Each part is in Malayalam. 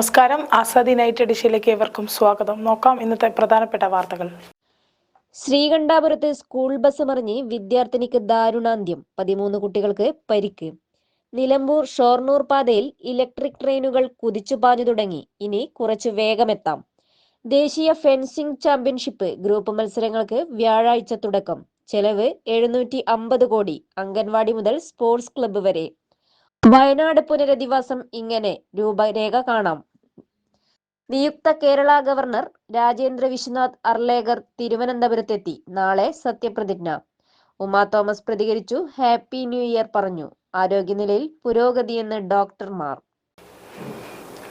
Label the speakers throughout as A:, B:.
A: നമസ്കാരം. ആസാദി നൈറ്റ് എഡിഷയിലേക്ക് ഏവർക്കും സ്വാഗതം. നോക്കാം ഇന്നത്തെ പ്രധാനപ്പെട്ട വാർത്തകൾ.
B: ശ്രീകണ്ഠാപുരത്ത് സ്കൂൾ ബസ് മറിഞ്ഞ് വിദ്യാർത്ഥിനിക്ക് ദാരുണാന്ത്യം. പതിമൂന്ന് കുട്ടികൾക്ക് പരിക്ക്. നിലമ്പൂർ ഷോർണൂർ പാതയിൽ ഇലക്ട്രിക് ട്രെയിനുകൾ കുതിച്ചു പാഞ്ഞു തുടങ്ങി. ഇനി കുറച്ചു വേഗമെത്താം. ദേശീയ ഫെൻസിംഗ് ചാമ്പ്യൻഷിപ്പ് ഗ്രൂപ്പ് മത്സരങ്ങൾക്ക് വ്യാഴാഴ്ച തുടക്കം. ചെലവ് എഴുന്നൂറ്റി അമ്പത് കോടി അംഗൻവാടി മുതൽ സ്പോർട്സ് ക്ലബ്ബ് വരെ. വയനാട് പുനരധിവാസം ഇങ്ങനെ രൂപരേഖ കാണാം. നിയുക്ത കേരള ഗവർണർ രാജേന്ദ്ര വിശ്വനാഥ് അർലേഗർ തിരുവനന്തപുരത്തെത്തി. നാളെ സത്യപ്രതിജ്ഞ. ഉമാ തോമസ് പ്രതികരിച്ചു. ഹാപ്പി ന്യൂ ഇയർ പറഞ്ഞു. ആരോഗ്യനിലയിൽ പുരോഗതിയെന്ന് ഡോക്ടർമാർ.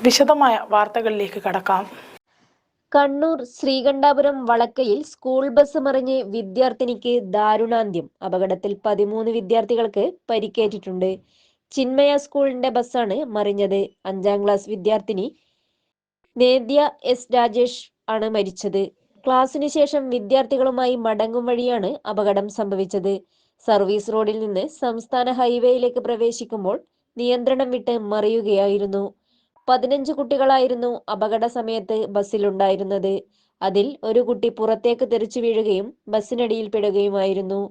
A: വിശദമായ വാർത്തകളിലേക്ക് കടക്കാം.
B: കണ്ണൂർ ശ്രീകണ്ഠാപുരം വളക്കയിൽ സ്കൂൾ ബസ് മറിഞ്ഞ് വിദ്യാർത്ഥിനിക്ക് ദാരുണാന്ത്യം. അപകടത്തിൽ പതിമൂന്ന് വിദ്യാർത്ഥികൾക്ക് പരിക്കേറ്റിട്ടുണ്ട്. ചിന്മയ സ്കൂളിന്റെ ബസ്സാണ് മറിഞ്ഞത്. അഞ്ചാം ക്ലാസ് വിദ്യാർത്ഥിനി നേദ്യ എസ് രാജേഷ് ആണ് മരിച്ചത്. ക്ലാസ്സിന് ശേഷം വിദ്യാർത്ഥികളുമായി മടങ്ങും വഴിയാണ് അപകടം സംഭവിച്ചത്. സർവീസ് റോഡിൽ നിന്ന് സംസ്ഥാന ഹൈവേയിലേക്ക് പ്രവേശിക്കുമ്പോൾ നിയന്ത്രണം വിട്ട് മറിയുകയായിരുന്നു. പതിനഞ്ച് കുട്ടികളായിരുന്നു അപകട സമയത്ത് ബസ്സിലുണ്ടായിരുന്നത്. അതിൽ ഒരു കുട്ടി പുറത്തേക്ക് തെറിച്ചു വീഴുകയും ബസ്സിനടിയിൽ പെടുകയുമായിരുന്നു.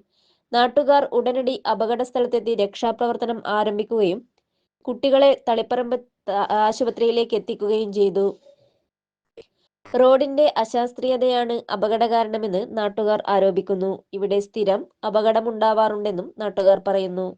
B: നാട്ടുകാർ ഉടനടി അപകട സ്ഥലത്തെത്തി രക്ഷാപ്രവർത്തനം ആരംഭിക്കുകയും കുട്ടികളെ തളിപ്പറമ്പ് ആശുപത്രിയിലേക്ക് എത്തിക്കുകയും ചെയ്തു. റോഡിന്റെ അശാസ്ത്രീയതയാണ് അപകട കാരണമെന്ന് നാട്ടുകാർ ആരോപിക്കുന്നു. ഇവിടെ സ്ഥിരം അപകടമുണ്ടാവാറുണ്ടെന്നും നാട്ടുകാർ പറയുന്നു.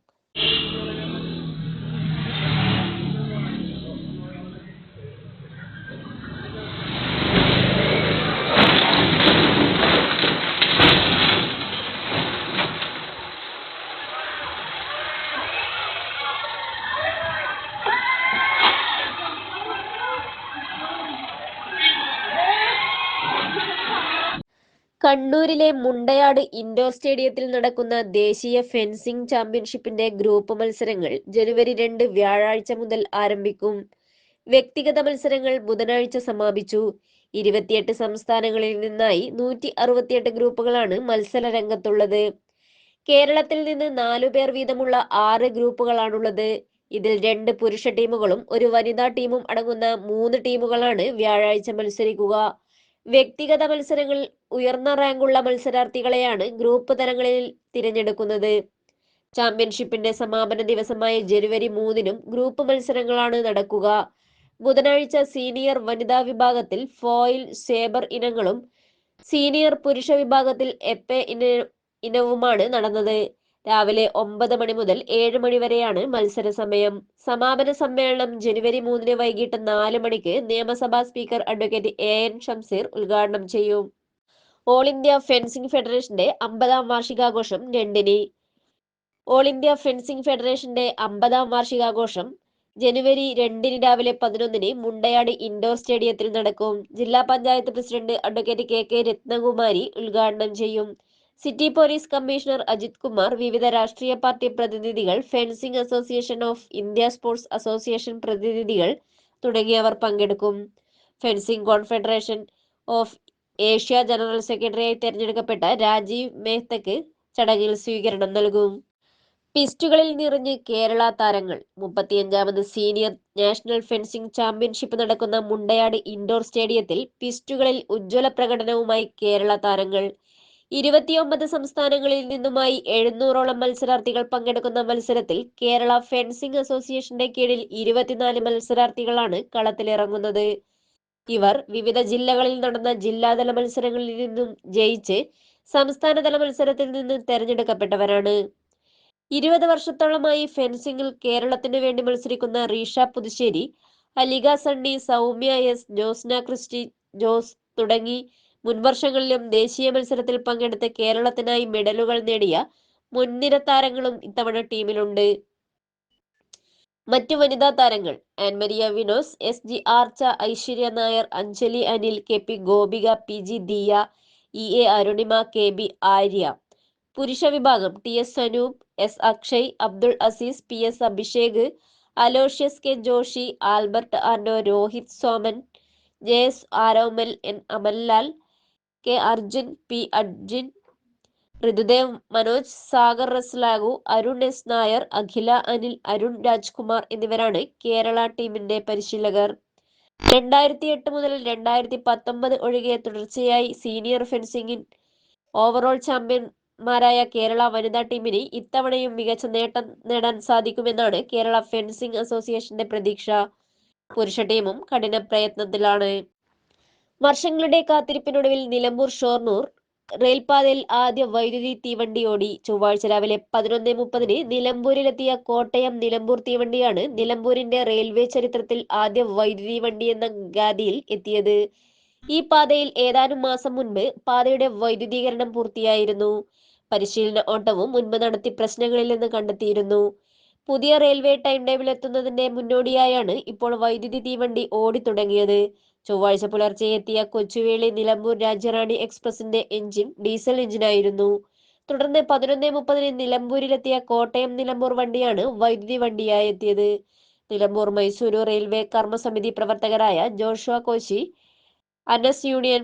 B: കണ്ണൂരിലെ മുണ്ടയാട് ഇൻഡോർ സ്റ്റേഡിയത്തിൽ നടക്കുന്ന ദേശീയ ഫെൻസിംഗ് ചാമ്പ്യൻഷിപ്പിന്റെ ഗ്രൂപ്പ് മത്സരങ്ങൾ ജനുവരി രണ്ട് വ്യാഴാഴ്ച മുതൽ ആരംഭിക്കും. വ്യക്തിഗത മത്സരങ്ങൾ ബുധനാഴ്ച സമാപിച്ചു. ഇരുപത്തിയെട്ട് സംസ്ഥാനങ്ങളിൽ നിന്നായി നൂറ്റി അറുപത്തിയെട്ട് ഗ്രൂപ്പുകളാണ് മത്സര രംഗത്തുള്ളത്. കേരളത്തിൽ നിന്ന് നാലു പേർ വീതമുള്ള ആറ് ഗ്രൂപ്പുകളാണുള്ളത്. ഇതിൽ രണ്ട് പുരുഷ ടീമുകളും ഒരു വനിതാ ടീമും അടങ്ങുന്ന മൂന്ന് ടീമുകളാണ് വ്യാഴാഴ്ച മത്സരിക്കുക. വ്യക്തിഗത മത്സരങ്ങളിൽ ഉയർന്ന റാങ്കുള്ള മത്സരാർത്ഥികളെയാണ് ഗ്രൂപ്പ് തലങ്ങളിൽ തിരഞ്ഞെടുക്കുന്നത്. ചാമ്പ്യൻഷിപ്പിന്റെ സമാപന ദിവസമായ ജനുവരി മൂന്നിനും ഗ്രൂപ്പ് മത്സരങ്ങളാണ് നടക്കുക. ബുധനാഴ്ച സീനിയർ വനിതാ വിഭാഗത്തിൽ ഫോയിൽ സേബർ ഇനങ്ങളും സീനിയർ പുരുഷ വിഭാഗത്തിൽ എപ്പെ ഇന ഇനവുമാണ് നടന്നത്. രാവിലെ ഒമ്പത് മണി മുതൽ ഏഴ് മണി വരെയാണ് മത്സര സമയം. സമാപന സമ്മേളനം ജനുവരി മൂന്നിന് വൈകിട്ട് നാല് മണിക്ക് നിയമസഭാ speaker advocate A N Shamseer ഉദ്ഘാടനം ചെയ്യും. ഓൾ ഇന്ത്യ ഫെൻസിംഗ് ഫെഡറേഷന്റെ അമ്പതാം വാർഷികാഘോഷം രണ്ടിന്. ഓൾ ഇന്ത്യ ഫെൻസിംഗ് ഫെഡറേഷന്റെ അമ്പതാം വാർഷികാഘോഷം ജനുവരി രണ്ടിന് രാവിലെ പതിനൊന്നിന് മുണ്ടയാട് ഇൻഡോർ സ്റ്റേഡിയത്തിൽ നടക്കും. ജില്ലാ panchayat president advocate K K Rathnakumari ഉദ്ഘാടനം ചെയ്യും. City police commissioner Ajith Kumar വിവിധ രാഷ്ട്രീയ പാർട്ടി പ്രതിനിധികൾ Fencing Association of India sports association പ്രതിനിധികൾ തുടങ്ങിയവർ പങ്കെടുക്കും. Fencing Confederation of Asia general സെക്രട്ടറിയായി തെരഞ്ഞെടുക്കപ്പെട്ട രാജീവ് മേഹ്തക്ക് ചടങ്ങിൽ സ്വീകരണം നൽകും. പിസ്റ്റുകളിൽ നിറഞ്ഞ് കേരള താരങ്ങൾ. മുപ്പത്തിയഞ്ചാമത് സീനിയർ നാഷണൽ ഫെൻസിംഗ് ചാമ്പ്യൻഷിപ്പ് നടക്കുന്ന മുണ്ടയാട് ഇൻഡോർ സ്റ്റേഡിയത്തിൽ പിസ്റ്റുകളിൽ ഉജ്ജ്വല പ്രകടനവുമായി കേരള താരങ്ങൾ ഇരുപത്തിയൊമ്പത് സംസ്ഥാനങ്ങളിൽ നിന്നുമായി എഴുന്നൂറോളം മത്സരാർത്ഥികൾ പങ്കെടുക്കുന്ന മത്സരത്തിൽ കേരള ഫെൻസിംഗ് അസോസിയേഷന്റെ കീഴിൽ ഇരുപത്തിനാല് മത്സരാർത്ഥികളാണ് കളത്തിലിറങ്ങുന്നത്. ഇവർ വിവിധ ജില്ലകളിൽ നടന്ന ജില്ലാതല മത്സരങ്ങളിൽ നിന്നും ജയിച്ച് സംസ്ഥാനതല മത്സരത്തിൽ നിന്ന് തെരഞ്ഞെടുക്കപ്പെട്ടവരാണ്. ഇരുപത് വർഷത്തോളമായി ഫെൻസിംഗിൽ കേരളത്തിനു വേണ്ടി മത്സരിക്കുന്ന റീഷ പുതുശ്ശേരി അലിക സണ്ണി സൗമ്യ എസ് ജോസ്ന ക്രിസ്റ്റി ജോസ് തുടങ്ങി മുൻവർഷങ്ങളിലും ദേശീയ മത്സരത്തിൽ പങ്കെടുത്ത് കേരളത്തിനായി മെഡലുകൾ നേടിയ മുൻനിര താരങ്ങളും ഇത്തവണ ടീമിലുണ്ട്. മറ്റു വനിതാ താരങ്ങൾ Annmaria Vinos S G Archa Aishwarya Nair Anjali Anil K P Gopika P G Diya E A Arunima K B Arya. പുരുഷ വിഭാഗം T S Anoop S Akshay Abdul Azeez P S Abhishek Aloysius K Joshy Albert Ando Rohit Soman J S Aromal N Amallal K Arjun P Arjun Rithudev Manoj Sagar Raslagu Arun S Nair Akhila Anil Arun Rajkumar എന്നിവരാണ് കേരള ടീമിന്റെ പരിശീലകർ. രണ്ടായിരത്തി എട്ട് മുതൽ രണ്ടായിരത്തി പത്തൊമ്പത് ഒഴികെ തുടർച്ചയായി സീനിയർ ഫെൻസിംഗിൽ ഓവറോൾ ചാമ്പ്യന്മാരായ കേരള വനിതാ ടീമിന് ഇത്തവണയും മികച്ച നേട്ടം നേടാൻ സാധിക്കുമെന്നാണ് കേരള ഫെൻസിംഗ് അസോസിയേഷന്റെ പ്രതീക്ഷ. പുരുഷ ടീമും കഠിന പ്രയത്നത്തിലാണ്. വർഷങ്ങളുടെ കാത്തിരിപ്പിനൊടുവിൽ നിലമ്പൂർ ഷോർണൂർ റെയിൽപാതയിൽ ആദ്യ വൈദ്യുതി തീവണ്ടി ഓടി ചൊവ്വാഴ്ച രാവിലെ പതിനൊന്ന് മുപ്പതിന് നിലമ്പൂരിലെത്തിയ കോട്ടയം നിലമ്പൂർ തീവണ്ടിയാണ് നിലമ്പൂരിന്റെ റെയിൽവേ ചരിത്രത്തിൽ ആദ്യ വൈദ്യുതി വണ്ടി എന്ന ഗാദിയിൽ എത്തിയത്. ഈ പാതയിൽ ഏതാനും മാസം മുൻപ് പാതയുടെ വൈദ്യുതീകരണം പൂർത്തിയായിരുന്നു. പരിശീലന ഓട്ടവും മുൻപ് നടത്തി പ്രശ്നങ്ങളിൽ നിന്ന് കണ്ടെത്തിയിരുന്നു. പുതിയ റെയിൽവേ ടൈം ടേബിൾ എത്തുന്നതിന്റെ മുന്നോടിയായാണ് ഇപ്പോൾ വൈദ്യുതി തീവണ്ടി ഓടിത്തുടങ്ങിയത്. ചൊവ്വാഴ്ച പുലർച്ചെ എത്തിയ കൊച്ചുവേളി നിലമ്പൂർ രാജ്യറാണി എക്സ്പ്രസിന്റെ എഞ്ചിൻ ഡീസൽ എഞ്ചിനായിരുന്നു തുടർന്ന് പതിനൊന്ന് മുപ്പതിന് നിലമ്പൂരിലെത്തിയ കോട്ടയം നിലമ്പൂർ വണ്ടിയാണ് വൈദ്യുതി വണ്ടിയായി എത്തിയത്. നിലമ്പൂർ മൈസൂരു റെയിൽവേ കർമ്മസമിതി പ്രവർത്തകരായ ജോഷുവ കോശി അനസ് യൂണിയൻ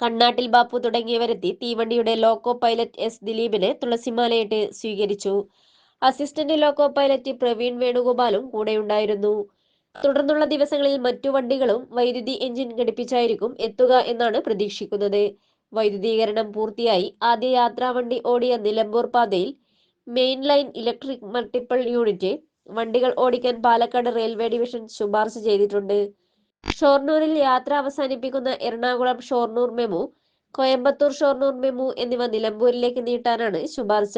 B: കണ്ണാട്ടിൽ ബാപ്പു തുടങ്ങിയവരെത്തി തീവണ്ടിയുടെ ലോക്കോ പൈലറ്റ് എസ് ദിലീപിനെ തുളസിമാലയിട്ട് സ്വീകരിച്ചു. അസിസ്റ്റന്റ് ലോക്കോ പൈലറ്റ് പ്രവീൺ വേണുഗോപാലും കൂടെയുണ്ടായിരുന്നു. തുടർന്നുള്ള ദിവസങ്ങളിൽ മറ്റു വണ്ടികളും വൈദ്യുതി എഞ്ചിൻ ഘടിപ്പിച്ചായിരിക്കും എത്തുക എന്നാണ് പ്രതീക്ഷിക്കുന്നത്. വൈദ്യുതീകരണം പൂർത്തിയായി ആദ്യ യാത്രാവണ്ടി ഓടിയ നിലമ്പൂർ പാതയിൽ main line electric multiple unit വണ്ടികൾ ഓടിക്കാൻ പാലക്കാട് റെയിൽവേ ഡിവിഷൻ ശുപാർശ ചെയ്തിട്ടുണ്ട്. ഷൊർണൂരിൽ യാത്ര അവസാനിപ്പിക്കുന്ന എറണാകുളം ഷൊർണൂർ മെമു കോയമ്പത്തൂർ ഷൊർണൂർ മെമു എന്നിവ നിലമ്പൂരിലേക്ക് നീട്ടാനാണ് ശുപാർശ.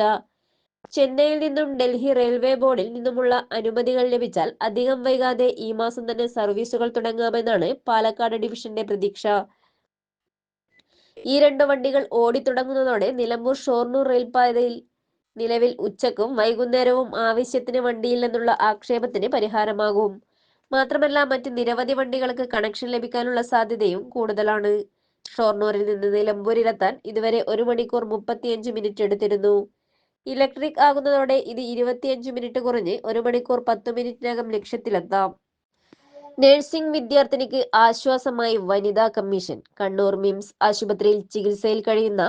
B: ചെന്നൈയിൽ നിന്നും ഡൽഹി റെയിൽവേ ബോർഡിൽ നിന്നുമുള്ള അനുമതികൾ ലഭിച്ചാൽ അധികം വൈകാതെ ഈ മാസം തന്നെ സർവീസുകൾ തുടങ്ങാമെന്നാണ് പാലക്കാട് ഡിവിഷന്റെ പ്രതീക്ഷ. ഈ രണ്ട് വണ്ടികൾ ഓടിത്തുടങ്ങുന്നതോടെ നിലമ്പൂർ ഷോർണൂർ റെയിൽപാതയിൽ നിലവിൽ ഉച്ചക്കും വൈകുന്നേരവും ആവശ്യത്തിന് വണ്ടിയില്ലെന്നുള്ള ആക്ഷേപത്തിന് പരിഹാരമാകും. മാത്രമല്ല മറ്റ് നിരവധി വണ്ടികൾക്ക് കണക്ഷൻ ലഭിക്കാനുള്ള സാധ്യതയും കൂടുതലാണ്. ഷോർണൂരിൽ നിന്ന് നിലമ്പൂരിലെത്താൻ ഇതുവരെ ഒരു മണിക്കൂർ മുപ്പത്തിയഞ്ച് മിനിറ്റ് എടുത്തിരുന്നു. ഇലക്ട്രിക് ആകുന്നതോടെ ഇത് ഇരുപത്തിയഞ്ച് മിനിറ്റ് കുറഞ്ഞ് ഒരു മണിക്കൂർ പത്ത് മിനിറ്റിനകം ലക്ഷ്യത്തിലെത്താം. നഴ്സിംഗ് വിദ്യാർത്ഥിനിക്ക് ആശ്വാസമായി വനിതാ കമ്മീഷൻ. കണ്ണൂർ മിംസ് ആശുപത്രിയിൽ ചികിത്സയിൽ കഴിയുന്ന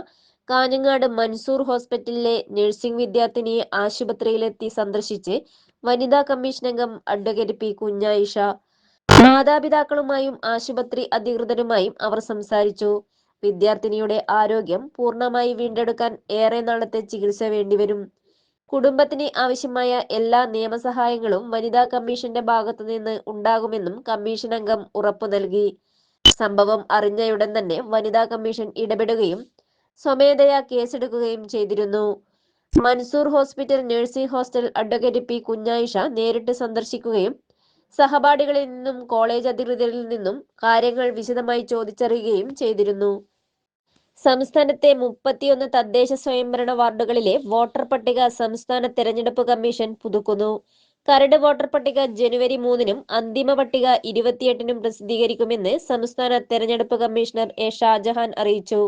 B: കാഞ്ഞങ്ങാട് മൻസൂർ ഹോസ്പിറ്റലിലെ നഴ്സിംഗ് വിദ്യാർത്ഥിനിയെ ആശുപത്രിയിലെത്തി സന്ദർശിച്ച് വനിതാ കമ്മീഷൻ അംഗം അഡ്വക്കേറ്റ് പി കുഞ്ഞായിഷ മാതാപിതാക്കളുമായും ആശുപത്രി അധികൃതരുമായും അവർ സംസാരിച്ചു. വിദ്യാർത്ഥിനിയുടെ ആരോഗ്യം പൂർണമായി വീണ്ടെടുക്കാൻ ഏറെ നാളത്തെ ചികിത്സ വേണ്ടിവരും. കുടുംബത്തിന് ആവശ്യമായ എല്ലാ നിയമസഹായങ്ങളും വനിതാ കമ്മീഷന്റെ ഭാഗത്തുനിന്ന് ഉണ്ടാകുമെന്നും കമ്മീഷൻ അംഗം ഉറപ്പു നൽകി. സംഭവം അറിഞ്ഞയുടൻ തന്നെ വനിതാ കമ്മീഷൻ ഇടപെടുകയും സ്വമേധയാ കേസെടുക്കുകയും ചെയ്തിരുന്നു. Mansoor hospital nursing hostel advocate P Kunjayisha നേരിട്ട് സന്ദർശിക്കുകയും സഹപാഠികളിൽ നിന്നും കോളേജ് അധികൃതരിൽ നിന്നും കാര്യങ്ങൾ വിശദമായി ചോദിച്ചറിയുകയും ചെയ്തിരുന്നു. സംസ്ഥാനത്തെ മുപ്പത്തിയൊന്ന് തദ്ദേശ സ്വയംഭരണ വാർഡുകളിലെ വോട്ടർ പട്ടിക സംസ്ഥാന തെരഞ്ഞെടുപ്പ് കമ്മീഷൻ പുതുക്കുന്നു. കരട് വോട്ടർ പട്ടിക ജനുവരി മൂന്നിനും അന്തിമ പട്ടിക ഇരുപത്തിയെട്ടിനും പ്രസിദ്ധീകരിക്കുമെന്ന് സംസ്ഥാന തെരഞ്ഞെടുപ്പ് കമ്മീഷണർ എ ഷാജഹാൻ അറിയിച്ചു.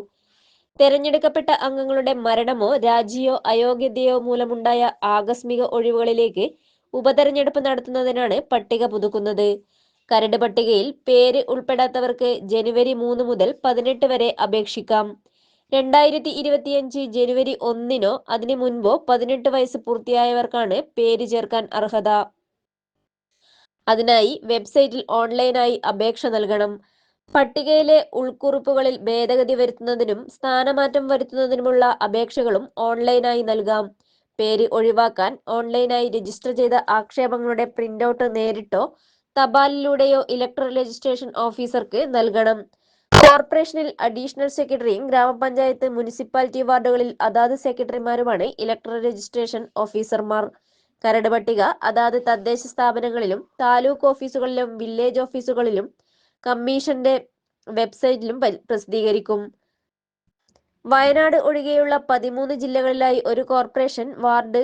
B: തെരഞ്ഞെടുക്കപ്പെട്ട അംഗങ്ങളുടെ മരണമോ രാജിയോ അയോഗ്യതയോ മൂലമുണ്ടായ ആകസ്മിക ഒഴിവുകളിലേക്ക് ഉപതെരഞ്ഞെടുപ്പ് നടത്തുന്നതിനാണ് പട്ടിക പുതുക്കുന്നത്. കരട് പട്ടികയിൽ പേര് ഉൾപ്പെടാത്തവർക്ക് ജനുവരി മൂന്ന് മുതൽ പതിനെട്ട് വരെ അപേക്ഷിക്കാം. രണ്ടായിരത്തി ഇരുപത്തിയഞ്ച് ജനുവരി ഒന്നിനോ അതിനു മുൻപോ പതിനെട്ട് വയസ്സ് പൂർത്തിയായവർക്കാണ് പേര് ചേർക്കാൻ അർഹത. അതിനായി വെബ്സൈറ്റിൽ ഓൺലൈനായി അപേക്ഷ നൽകണം. പട്ടികയിലെ ഉൾക്കുറിപ്പുകളിൽ ഭേദഗതി വരുത്തുന്നതിനും സ്ഥാനമാറ്റം വരുത്തുന്നതിനുമുള്ള അപേക്ഷകളും ഓൺലൈനായി നൽകാം. പേര് ഒഴിവാക്കാൻ ഓൺലൈനായി രജിസ്റ്റർ ചെയ്ത ആക്ഷേപങ്ങളുടെ പ്രിന്റൌട്ട് നേരിട്ടോ തപാലിലൂടെയോ ഇലക്ട്രൽ രജിസ്ട്രേഷൻ ഓഫീസർക്ക് നൽകണം. കോർപ്പറേഷനിൽ അഡീഷണൽ സെക്രട്ടറിയും ഗ്രാമപഞ്ചായത്ത് മുനിസിപ്പാലിറ്റി വാർഡുകളിൽ അതാത് സെക്രട്ടറിമാരുമാണ് ഇലക്ട്രൽ രജിസ്ട്രേഷൻ ഓഫീസർമാർ കരട് പട്ടിക അതാത് തദ്ദേശ സ്ഥാപനങ്ങളിലും താലൂക്ക് ഓഫീസുകളിലും വില്ലേജ് ഓഫീസുകളിലും കമ്മീഷന്റെ വെബ്സൈറ്റിലും പ്രസിദ്ധീകരിക്കും. വയനാട് ഒഴികെയുള്ള പതിമൂന്ന് ജില്ലകളിലായി ഒരു കോർപ്പറേഷൻ വാർഡ്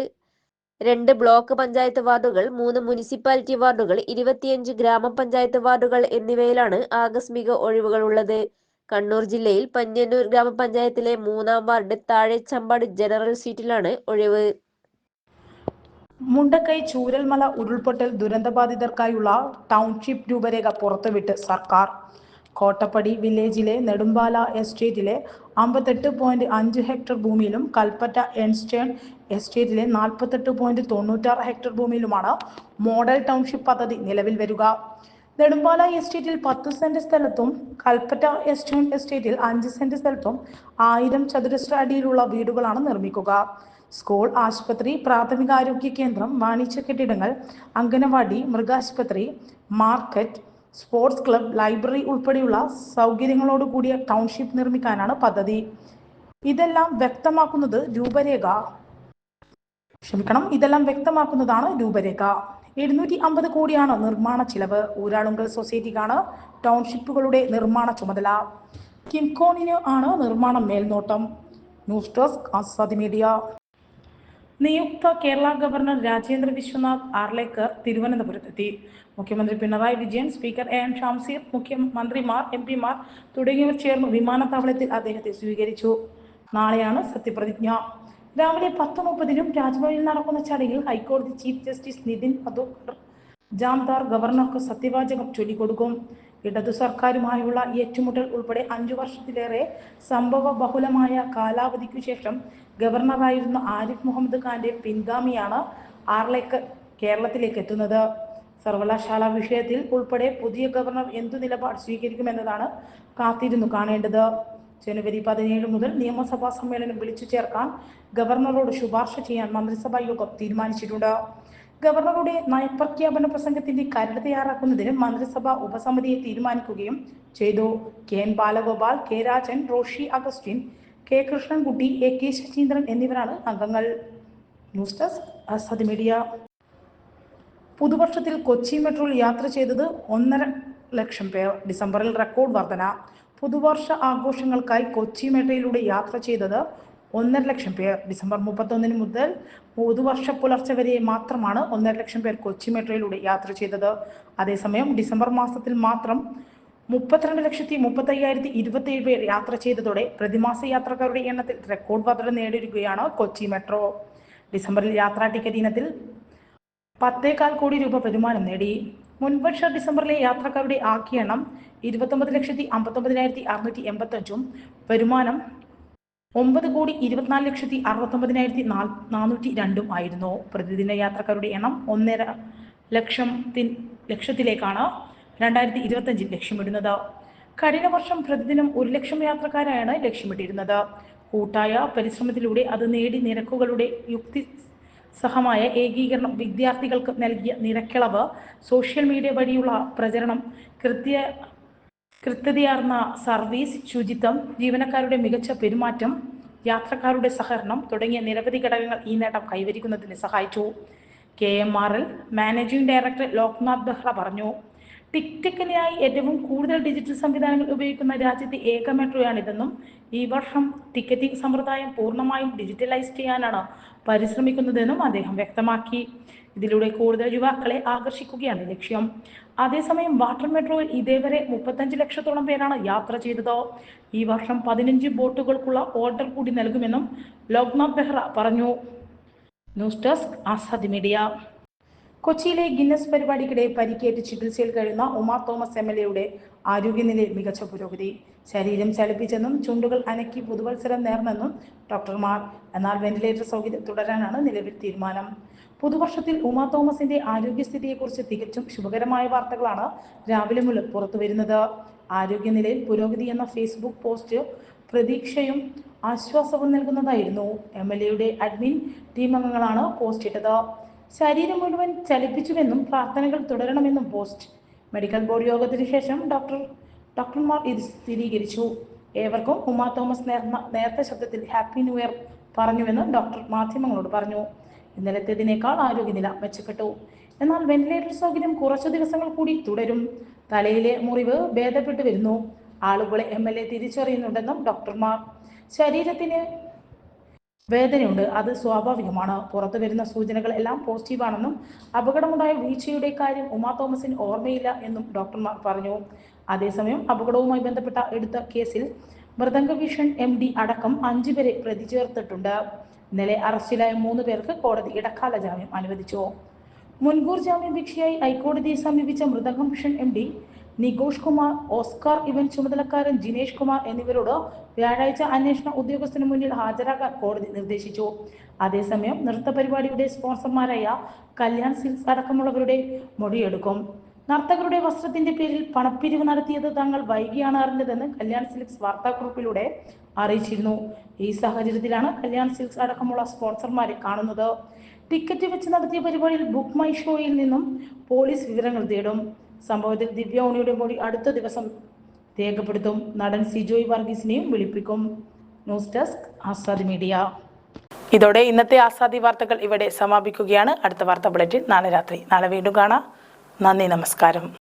B: രണ്ട് ബ്ലോക്ക് പഞ്ചായത്ത് വാർഡുകൾ മൂന്ന് മുനിസിപ്പാലിറ്റി വാർഡുകൾ ഇരുപത്തിയഞ്ച് ഗ്രാമപഞ്ചായത്ത് വാർഡുകൾ എന്നിവയിലാണ് ആകസ്മിക ഒഴിവുകൾ ഉള്ളത്. കണ്ണൂർ ജില്ലയിൽ പന്ന്യന്നൂർ ഗ്രാമപഞ്ചായത്തിലെ മൂന്നാം വാർഡ് താഴെച്ചമ്പാട് ജനറൽ സീറ്റിലാണ് ഒഴിവ്.
A: മുണ്ടക്കൈ ചൂരൽമല ഉരുൾപൊട്ടൽ ദുരന്തബാധിതർക്കായുള്ള ടൗൺഷിപ്പ് രൂപരേഖ പുറത്തുവിട്ട് സർക്കാർ. കോട്ടപ്പടി വില്ലേജിലെ നെടുമ്പാല എസ്റ്റേറ്റിലെ അമ്പത്തെട്ട് പോയിന്റ് അഞ്ച് ഹെക്ടർ ഭൂമിയിലും കൽപ്പറ്റ എൻസ്റ്റേൺ എസ്റ്റേറ്റിലെ നാൽപ്പത്തെട്ട് പോയിന്റ് തൊണ്ണൂറ്റാറ് ഹെക്ടർ ഭൂമിയിലുമാണ് മോഡൽ ടൗൺഷിപ്പ് പദ്ധതി നിലവിൽ വരിക. നെടുമ്പാല എസ്റ്റേറ്റിൽ പത്ത് സെന്റ് സ്ഥലത്തും കൽപ്പറ്റ എസ്റ്റേൺ എസ്റ്റേറ്റിൽ അഞ്ച് സെന്റ് സ്ഥലത്തും ആയിരം ചതുരശ്ര അടിയിലുള്ള വീടുകളാണ് നിർമ്മിക്കുക. സ്കൂൾ ആശുപത്രി പ്രാഥമികാരോഗ്യ കേന്ദ്രം വാണിജ്യ കെട്ടിടങ്ങൾ അംഗനവാടി മൃഗാശുപത്രി മാർക്കറ്റ് സ്പോർട്സ് ക്ലബ് ലൈബ്രറി ഉൾപ്പെടെയുള്ള സൗകര്യങ്ങളോട് കൂടിയ ടൗൺഷിപ്പ് നിർമ്മിക്കാനാണ് പദ്ധതി. ഇതെല്ലാം വ്യക്തമാക്കുന്നത് രൂപരേഖ. ക്ഷമിക്കണം ഇതെല്ലാം വ്യക്തമാക്കുന്നതാണ് രൂപരേഖ. എഴുന്നൂറ്റി അമ്പത് കോടിയാണ് നിർമ്മാണ ചിലവ്. ഊരാളുങ്കൽ സൊസൈറ്റിക്കാണ് ടൗൺഷിപ്പുകളുടെ നിർമ്മാണ ചുമതല. കിംകോണിന് ആണ് നിർമ്മാണ മേൽനോട്ടം. News desk Azadi media. നിയുക്ത കേരള ഗവർണർ രാജേന്ദ്ര വിശ്വനാഥ് ആർലേക്കർ തിരുവനന്തപുരത്തെത്തി. മുഖ്യമന്ത്രി Pinarayi Vijayan speaker A N Shamseer മുഖ്യമന്ത്രിമാർ എം പിമാർ തുടങ്ങിയവർ ചേർന്ന് വിമാനത്താവളത്തിൽ അദ്ദേഹത്തെ സ്വീകരിച്ചു. നാളെയാണ് സത്യപ്രതിജ്ഞ. രാവിലെ പത്ത് മുപ്പതിനും രാജ്ഭവനിൽ നടക്കുന്ന ചടങ്ങിൽ ഹൈക്കോടതി ചീഫ് ജസ്റ്റിസ് നിതിൻ പദോക്കർ ജാംദാർ ഗവർണർക്ക് സത്യവാചകം ചൊല്ലിക്കൊടുക്കും. ഇടതു സർക്കാരുമായുള്ള ഏറ്റുമുട്ടൽ ഉൾപ്പെടെ അഞ്ചു വർഷത്തിലേറെ സംഭവ ബഹുലമായ കാലാവധിക്കു ശേഷം ഗവർണറായിരുന്ന ആരിഫ് മുഹമ്മദ് ഖാന്റെ പിൻഗാമിയാണ് ആർലേക്ക് കേരളത്തിലേക്ക് എത്തുന്നത്. സർവകലാശാല വിഷയത്തിൽ ഉൾപ്പെടെ പുതിയ ഗവർണർ എന്തു നിലപാട് സ്വീകരിക്കുമെന്നതാണ് കാത്തിരുന്നു കാണേണ്ടത്. ജനുവരി പതിനേഴ് മുതൽ നിയമസഭാ സമ്മേളനം വിളിച്ചു ചേർക്കാൻ ഗവർണറോട് ശുപാർശ ചെയ്യാൻ മന്ത്രിസഭാ യോഗം തീരുമാനിച്ചിട്ടുണ്ട്. ഗവർണറുടെ നയപ്രഖ്യാപന പ്രസംഗത്തിന്റെ കരട് തയ്യാറാക്കുന്നതിന് മന്ത്രിസഭാ ഉപസമിതിയെ തീരുമാനിക്കുകയും ചെയ്തു. K N Balagopal K Rajan Roshy Augustine K Krishnankutty A K Saseendran എന്നിവരാണ് അംഗങ്ങൾ. News desk Azad media. പുതുവർഷത്തിൽ Kochi മെട്രോയിൽ യാത്ര ചെയ്തത് ഒന്നര ലക്ഷം പേർ. ഡിസംബറിൽ റെക്കോർഡ് വർധന. പുതുവർഷ ആഘോഷങ്ങൾക്കായി കൊച്ചി മെട്രോയിലൂടെ യാത്ര ചെയ്തത് ഒന്നര ലക്ഷം പേർ ഡിസംബർ മുപ്പത്തൊന്നിന് മുതൽ പുതുവർഷ പുലർച്ചെ വരെ മാത്രമാണ് ഒന്നര ലക്ഷം പേർ കൊച്ചി മെട്രോയിലൂടെ യാത്ര ചെയ്തത്. അതേസമയം ഡിസംബർ മാസത്തിൽ മാത്രം മുപ്പത്തിരണ്ട് ലക്ഷത്തി മുപ്പത്തയ്യായിരത്തി ഇരുപത്തിയേഴ് പേർ യാത്ര ചെയ്തതോടെ പ്രതിമാസ യാത്രക്കാരുടെ എണ്ണത്തിൽ റെക്കോർഡ് വർധന നേടിയിരിക്കുകയാണ് കൊച്ചി മെട്രോ. ഡിസംബറിൽ യാത്രാ ടിക്കറ്റ് ഇനത്തിൽ പത്തേകാൽ കോടി രൂപ വരുമാനം നേടി. മുൻവർഷ ഡിസംബറിലെ യാത്രക്കാരുടെ ആകെ എണ്ണം ഇരുപത്തൊമ്പത് ലക്ഷത്തി അമ്പത്തൊമ്പതിനായിരത്തി അറുന്നൂറ്റി എൺപത്തഞ്ചും. വരുമാനം ഒമ്പത് കോടി ഇരുപത്തിനാല് ലക്ഷത്തി അറുപത്തൊമ്പതിനായിരത്തി നാനൂറ്റി രണ്ടും ആയിരുന്നു. പ്രതിദിന യാത്രക്കാരുടെ എണ്ണം ഒന്നര ലക്ഷത്തി ലക്ഷത്തിലേക്കാണ് രണ്ടായിരത്തി ഇരുപത്തഞ്ചിൽ ലക്ഷ്യമിടുന്നത്. കഴിഞ്ഞ വർഷം പ്രതിദിനം ഒരു ലക്ഷം യാത്രക്കാരാണ് ലക്ഷ്യമിട്ടിരുന്നത്. കൂട്ടായ പരിശ്രമത്തിലൂടെ അത് നേടി നിരക്കുകളുടെ യുക്തി സഹമായ ഏകീകരണം വിദ്യാർത്ഥികൾക്ക് നൽകിയ നിരക്കിളവ് സോഷ്യൽ മീഡിയ വഴിയുള്ള പ്രചരണം കൃത്യ കൃത്യതയാർന്ന സർവീസ് ശുചിത്വം ജീവനക്കാരുടെ മികച്ച പെരുമാറ്റം യാത്രക്കാരുടെ സഹകരണം തുടങ്ങിയ നിരവധി ഘടകങ്ങൾ ഈ നേട്ടം കൈവരിക്കുന്നതിന് സഹായിച്ചു. K M R L managing director Loknath Behera പറഞ്ഞു. ടിക്കറ്റിനായി ഏറ്റവും കൂടുതൽ ഡിജിറ്റൽ സംവിധാനങ്ങൾ ഉപയോഗിക്കുന്ന രാജ്യത്തെ ഏക മെട്രോയാണിതെന്നും ഈ വർഷം ടിക്കറ്റിംഗ് സമ്പ്രദായം പൂർണമായും ഡിജിറ്റലൈസ് ചെയ്യാനാണ് പരിശ്രമിക്കുന്നതെന്നും അദ്ദേഹം വ്യക്തമാക്കി. ഇതിലൂടെ കൂടുതൽ യുവാക്കളെ ആകർഷിക്കുകയാണ് ലക്ഷ്യം. അതേസമയം വാട്ടർ മെട്രോയിൽ ഇതേവരെ മുപ്പത്തഞ്ച് ലക്ഷത്തോളം പേരാണ് യാത്ര ചെയ്തത്. ഈ വർഷം പതിനഞ്ച് ബോട്ടുകൾക്കുള്ള ഓർഡർ കൂടി നൽകുമെന്നും ലോക്നാഥ് ബെഹ്റ പറഞ്ഞു. News desk Azad media. കൊച്ചിയിലെ ഗിന്നസ് പരിപാടിക്കിടെ പരിക്കേറ്റ് ചികിത്സയിൽ കഴിയുന്ന ഉമാ തോമസ് എം എൽ എയുടെ ആരോഗ്യനിലയിൽ മികച്ച പുരോഗതി. ശരീരം ചലിപ്പിച്ചെന്നും ചുണ്ടുകൾ അനക്കി പുതുവത്സരം നേർന്നെന്നും ഡോക്ടർമാർ. എന്നാൽ വെന്റിലേറ്റർ സൗകര്യം തുടരാനാണ് നിലവിൽ തീരുമാനം. പുതുവർഷത്തിൽ ഉമാ തോമസിന്റെ ആരോഗ്യസ്ഥിതിയെക്കുറിച്ച് തികച്ചും ശുഭകരമായ വാർത്തകളാണ് രാവിലെ മുതൽ പുറത്തു വരുന്നത്. ആരോഗ്യനിലയിൽ പുരോഗതി എന്ന ഫേസ്ബുക്ക് പോസ്റ്റ് പ്രതീക്ഷയും ആശ്വാസവും നൽകുന്നതായിരുന്നു. എം എൽ എയുടെ അഡ്മിൻ ടീമംഗങ്ങളാണ് പോസ്റ്റ് ഇട്ടത് ശരീരം മുഴുവൻ ചലിപ്പിച്ചുവെന്നും പ്രാർത്ഥനകൾ തുടരണമെന്നും പോസ്റ്റ് മെഡിക്കൽ ബോർഡ് യോഗത്തിന് ശേഷം ഡോക്ടർ ഡോക്ടർമാർ ഇത് സ്ഥിരീകരിച്ചു. ഏവർക്കും ഉമാ തോമസ് നേരത്തെ ശബ്ദത്തിൽ ഹാപ്പി ന്യൂ ഇയർ പറഞ്ഞുവെന്ന് ഡോക്ടർ മാധ്യമങ്ങളോട് പറഞ്ഞു. ഇന്നലത്തേതിനേക്കാൾ ആരോഗ്യനില മെച്ചപ്പെട്ടു. എന്നാൽ വെന്റിലേറ്റർ സൗകര്യം കുറച്ചു ദിവസങ്ങൾ കൂടി തുടരും. തലയിലെ മുറിവ് ഭേദപ്പെട്ടു വരുന്നു. ആളുകളെ എം എൽ എ തിരിച്ചറിയുന്നുണ്ടെന്നും ഡോക്ടർമാർ. ശരീരത്തിന് വേദനയുണ്ട്. അത് സ്വാഭാവികമാണ്. പുറത്തു വരുന്ന സൂചനകൾ എല്ലാം പോസിറ്റീവാണെന്നും അപകടമുണ്ടായ വീഴ്ചയുടെ കാര്യം ഉമാ തോമസിന് ഓർമ്മയില്ല എന്നും ഡോക്ടർമാർ പറഞ്ഞു. അതേസമയം അപകടവുമായി ബന്ധപ്പെട്ട എടുത്ത കേസിൽ മൃദംഗഭീഷൺ എം ഡി അടക്കം അഞ്ചു പേരെ പ്രതി ചേർത്തിട്ടുണ്ട് ഇന്നലെ അറസ്റ്റിലായ മൂന്ന് പേർക്ക് കോടതി ഇടക്കാല ജാമ്യം അനുവദിച്ചു. മുൻകൂർ ജാമ്യാപേക്ഷയായി ഹൈക്കോടതിയെ സമീപിച്ച Mridangam vision M D Nikosh Kumar Oscar event ചുമതലക്കാരൻ Jinesh Kumar എന്നിവരോട് വ്യാഴാഴ്ച അന്വേഷണ ഉദ്യോഗസ്ഥന് മുന്നിൽ ഹാജരാകാൻ കോടതി നിർദ്ദേശിച്ചു. അതേസമയം നൃത്ത പരിപാടിയുടെ സ്പോൺസർമാരായ കല്യാൺ സിൽസ് അടക്കമുള്ളവരുടെ മൊഴിയെടുക്കും. നർത്തകരുടെ വസ്ത്രത്തിന്റെ പേരിൽ പണപ്പിരിവ് നടത്തിയത് തങ്ങൾ വൈകിയാണ് അറിഞ്ഞതെന്ന് കല്യാൺ സിൽക്സ് വാർത്താക്കുറിപ്പിലൂടെ അറിയിച്ചിരുന്നു. ഈ സാഹചര്യത്തിലാണ് കല്യാൺ സിൽക്സ് അടക്കമുള്ള സ്പോൺസർമാരെ കാണുന്നത്. ടിക്കറ്റ് വെച്ച് നടത്തിയ പരിപാടിയിൽ ബുക്ക് മൈ ഷോയിൽ നിന്നും പോലീസ് വിവരങ്ങൾ തേടും. സംഭവത്തിൽ ദിവ്യ ഉണിയുടെ മൊഴി അടുത്ത ദിവസം രേഖപ്പെടുത്തും. നടൻ സിജോയ് വർഗീസിനെയും വിളിപ്പിക്കും. News desk Azad media. ഇതോടെ ഇന്നത്തെ ആസാദി വാർത്തകൾ ഇവിടെ സമാപിക്കുകയാണ്. അടുത്ത വാർത്താ ബുള്ളറ്റിൻ നാളെ രാത്രി. നാളെ വീണ്ടും കാണാം. നന്ദി നമസ്കാരം.